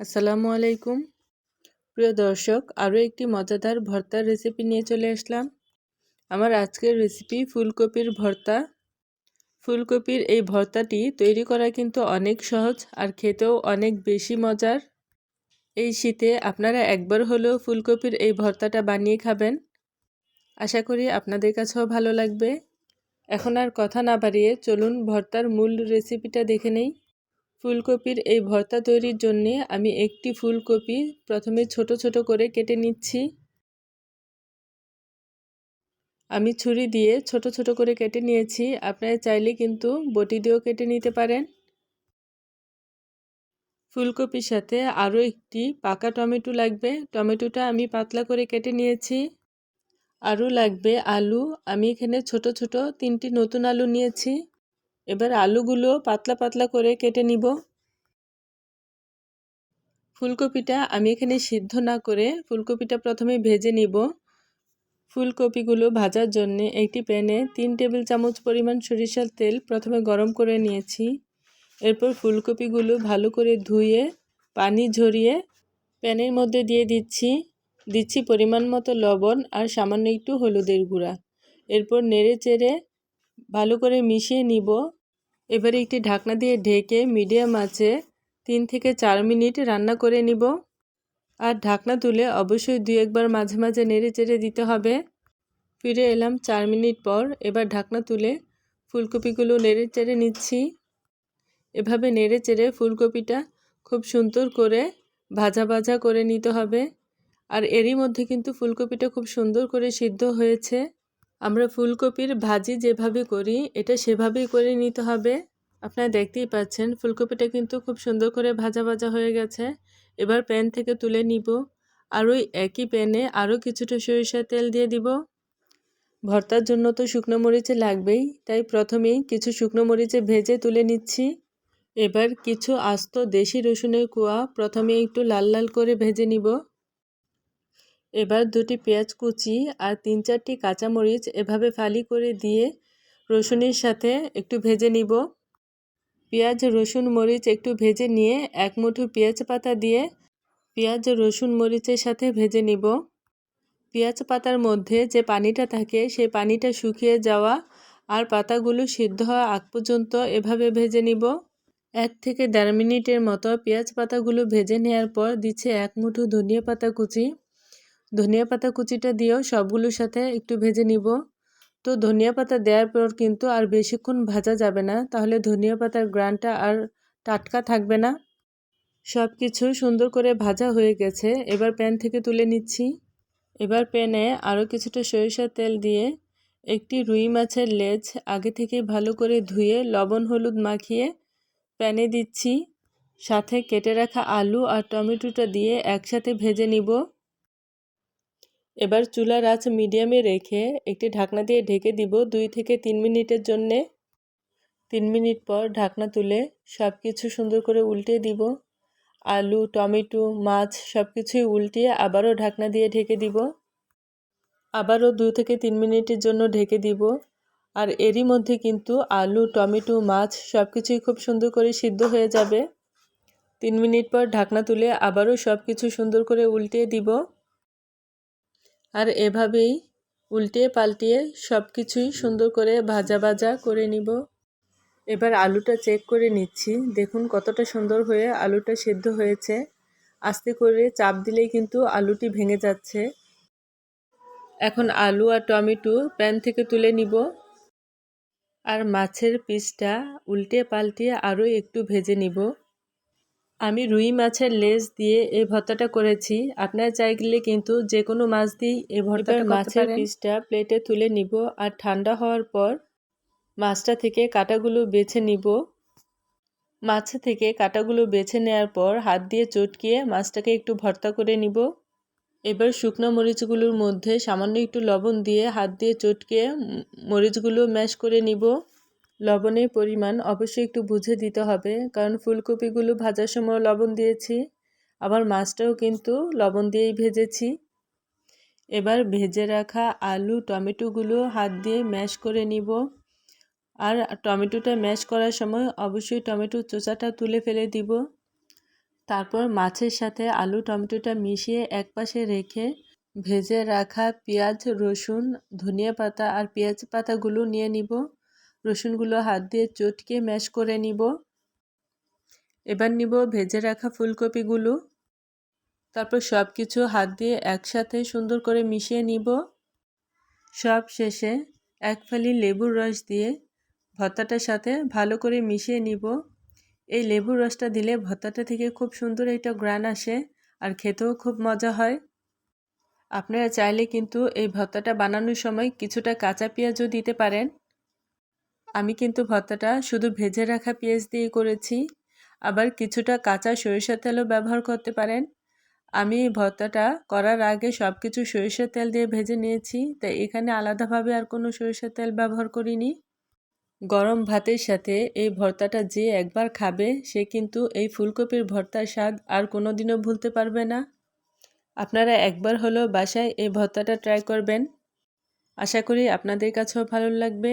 আসসালামু আলাইকুম। প্রিয় দর্শক, আরও একটি মজাদার ভর্তার রেসিপি নিয়ে চলে আসলাম। আমার আজকের রেসিপি ফুলকপির ভর্তা। ফুলকপির এই ভর্তাটি তৈরি করা কিন্তু অনেক সহজ আর খেতেও অনেক বেশি মজার। এই শীতে আপনারা একবার হলেও ফুলকপির এই ভর্তাটা বানিয়ে খাবেন। আশা করি আপনাদের কাছেও ভালো লাগবে। এখন আর কথা না বাড়িয়ে চলুন ভর্তার মূল রেসিপিটা দেখে নেই। ফুলকপির এই ভর্তা তৈরির জন্যে আমি একটি ফুলকপি প্রথমে ছোট ছোট করে কেটে নিচ্ছি। আমি ছুরি দিয়ে ছোট ছোট করে কেটে নিয়েছি। আপনারা চাইলে কিন্তু বটি দিয়েও কেটে নিতে পারেন। ফুলকপির সাথে আরও একটি পাকা টমেটো লাগবে। টমেটোটা আমি পাতলা করে কেটে নিয়েছি। আরও লাগবে আলু। আমি এখানে ছোট ছোট তিনটি নতুন আলু নিয়েছি। এবার আলুগুলো পাতলা পাতলা করে কেটে নিব। ফুলকপিটা আমি এখানে সিদ্ধ না করে ফুলকপিটা প্রথমে ভেজে নিব। ফুলকপিগুলো ভাজার জন্য একটি প্যানে তিন টেবিল চামচ পরিমাণ সরিষার তেল প্রথমে গরম করে নিয়েছি। এরপর ফুলকপিগুলো ভালো করে ধুয়ে, পানি ঝরিয়ে প্যানের মধ্যে দিয়ে দিচ্ছি। দিচ্ছি পরিমাণ মতো লবণ আর সামান্য একটু হলুদের গুঁড়া। এরপর নেড়ে চেড়ে ভালো করে মিশিয়ে নিব। এবারে একটি ঢাকনা দিয়ে ঢেকে মিডিয়াম আঁচে তিন থেকে চার মিনিট রান্না করে নিব। আর ঢাকনা তুলে অবশ্যই দুই একবার মাঝে মাঝে নেড়ে চেড়ে দিতে হবে। ফিরে এলাম চার মিনিট পর, এবার ঢাকনা তুলে ফুলকপিগুলো নেড়ে চেড়ে নিচ্ছি। এভাবে নেড়ে চেড়ে ফুলকপিটা খুব সুন্দর করে ভাজা ভাজা করে নিতে হবে। আর এরই মধ্যে কিন্তু ফুলকপিটা খুব সুন্দর করে সিদ্ধ হয়েছে। আমরা ফুলকপির ভাজি যেভাবে করি, এটা সেভাবেই করে নিতে হবে। আপনারা দেখতেই পাচ্ছেন, ফুলকপিটা কিন্তু খুব সুন্দর করে ভাজা ভাজা হয়ে গেছে। এবার প্যান থেকে তুলে নিব। আর ওই একই প্যানে আরও কিছুটা সরিষার তেল দিয়ে দিব। ভর্তার জন্য তো শুকনো মরিচে লাগবেই, তাই প্রথমেই কিছু শুকনো মরিচে ভেজে তুলে নিচ্ছি। এবার কিছু আস্ত দেশি রসুনের কুয়া প্রথমে একটু লাল লাল করে ভেজে নিব। এবার দুটি পেঁয়াজ কুচি আর তিন চারটি কাঁচামরিচ এভাবে ফালি করে দিয়ে রসুনের সাথে একটু ভেজে নিব। পেঁয়াজ, রসুন, মরিচ একটু ভেজে নিয়ে এক মুঠো পেঁয়াজ পাতা দিয়ে পেঁয়াজ, রসুন, মরিচের সাথে ভেজে নিব। পেঁয়াজ পাতার মধ্যে যে পানিটা থাকে সেই পানিটা শুকিয়ে যাওয়া আর পাতাগুলো সিদ্ধ হওয়া আগ পর্যন্ত এভাবে ভেজে নিব। এক থেকে দেড় মিনিটের মতো পেঁয়াজ পাতাগুলো ভেজে নেওয়ার পর দিচ্ছে এক মুঠো ধনিয়া পাতা কুচি। ধনিয়া পাতা কুচিটা দিয়েও সবগুলোর সাথে একটু ভেজে নিব। তো ধনিয়া পাতা দেওয়ার পর কিন্তু আর বেশিক্ষণ ভাজা যাবে না। তাহলে ধনিয়া পাতার গ্রানটা আর টাটকা থাকবে না। সব কিছু সুন্দর করে ভাজা হয়ে গেছে। এবার প্যান থেকে তুলে নিচ্ছি। এবার প্যানে আরও কিছুটা সরিষার তেল দিয়ে একটি রুই মাছের লেজ আগে থেকে ভালো করে ধুয়ে লবণ, হলুদ মাখিয়ে প্যানে দিচ্ছি। সাথে কেটে রাখা আলু আর টমেটোটা দিয়ে একসাথে ভেজে নিব। এবার চুলার আঁচ মিডিয়ামে রেখে একটি ঢাকনা দিয়ে ঢেকে দিব দুই থেকে তিন মিনিটের জন্যে। তিন মিনিট পর ঢাকনা তুলে সব কিছু সুন্দর করে উল্টে দিব। আলু, টমেটো, মাছ সব কিছুই উল্টিয়ে আবারও ঢাকনা দিয়ে ঢেকে দিব। আবারও দু থেকে তিন মিনিটের জন্য ঢেকে দিব। আর এরই মধ্যে কিন্তু আলু, টমেটো, মাছ সব কিছুই খুব সুন্দর করে সিদ্ধ হয়ে যাবে। তিন মিনিট পর ঢাকনা তুলে আবারও সব কিছু সুন্দর করে উল্টিয়ে দিব। আর এভাবেই উল্টিয়ে পাল্টিয়ে সব কিছুই সুন্দর করে ভাজা ভাজা করে নিব। এবার আলুটা চেক করে নিচ্ছি। দেখুন কতটা সুন্দর হয়ে আলুটা সেদ্ধ হয়েছে। আস্তে করে চাপ দিলেই কিন্তু আলুটি ভেঙে যাচ্ছে। এখন আলু আর টমেটো প্যান থেকে তুলে নিব। আর মাছের পিসটা উল্টে পাল্টিয়ে আরও একটু ভেজে নিব। আমি রুই মাছের লেজ দিয়ে এই ভর্তাটা করেছি। আপনার চাইলে কিন্তু যে কোনো মাছ দিয়েই এই ভর্তাটা মাছের পিসটা প্লেটে তুলে নিব আর ঠান্ডা হওয়ার পর মাছটা থেকে কাটাগুলো বেছে নিব। মাছ থেকে কাটাগুলো বেছে নেওয়ার পর হাত দিয়ে চটকিয়ে মাছটাকে একটু ভর্তা করে নিব। এবার শুকনো মরিচগুলোর মধ্যে সামান্য একটু লবণ দিয়ে হাত দিয়ে চটকে মরিচগুলো ম্যাশ করে নিব। লবণের পরিমাণ অবশ্যই একটু বুঝে দিতে হবে, কারণ ফুলকপিগুলো ভাজার সময় লবণ দিয়েছি। আবার মাছটাও কিন্তু লবণ দিয়েই ভেজেছি। এবার ভেজে রাখা আলু, টমেটোগুলো হাত দিয়ে ম্যাশ করে নিব। আর টমেটোটা ম্যাশ করার সময় অবশ্যই টমেটোর চোচাটা তুলে ফেলে দিব। তারপর মাছের সাথে আলু, টমেটোটা মিশিয়ে একপাশে রেখে ভেজে রাখা পেঁয়াজ, রসুন, ধনিয়া পাতা আর পেঁয়াজ পাতাগুলো নিয়ে নিব। রসুনগুলো হাত দিয়ে চটকে ম্যাশ করে নিব। এবার নিব ভেজে রাখা ফুলকপিগুলো। তারপর সব কিছু হাত দিয়ে একসাথে সুন্দর করে মিশিয়ে নিব। সব শেষে এক ফালি লেবুর রস দিয়ে ভর্তাটার সাথে ভালো করে মিশিয়ে নিব। এই লেবুর রসটা দিলে ভর্তাটা থেকে খুব সুন্দর একটা গ্রান আসে আর খেতেও খুব মজা হয়। আপনারা চাইলে কিন্তু এই ভর্তাটা বানানোর সময় কিছুটা কাঁচা পেঁয়াজও দিতে পারেন। আমি কিন্তু ভর্তাটা শুধু ভেজে রাখা পেঁয়াজ দিয়ে করেছি। আবার কিছুটা কাঁচা সরিষার তেলও ব্যবহার করতে পারেন। আমি ভর্তাটা করার আগে সব কিছু সরিষার তেল দিয়ে ভেজে নিয়েছি, তাই এখানে আলাদাভাবে আর কোনো সরিষার তেল ব্যবহার করিনি। গরম ভাতের সাথে এই ভর্তাটা যে একবার খাবে, সে কিন্তু এই ফুলকপির ভর্তার স্বাদ আর কোনো দিনও ভুলতে পারবে না। আপনারা একবার হলেও বাসায় এই ভর্তাটা ট্রাই করবেন। আশা করি আপনাদের কাছেও ভালো লাগবে।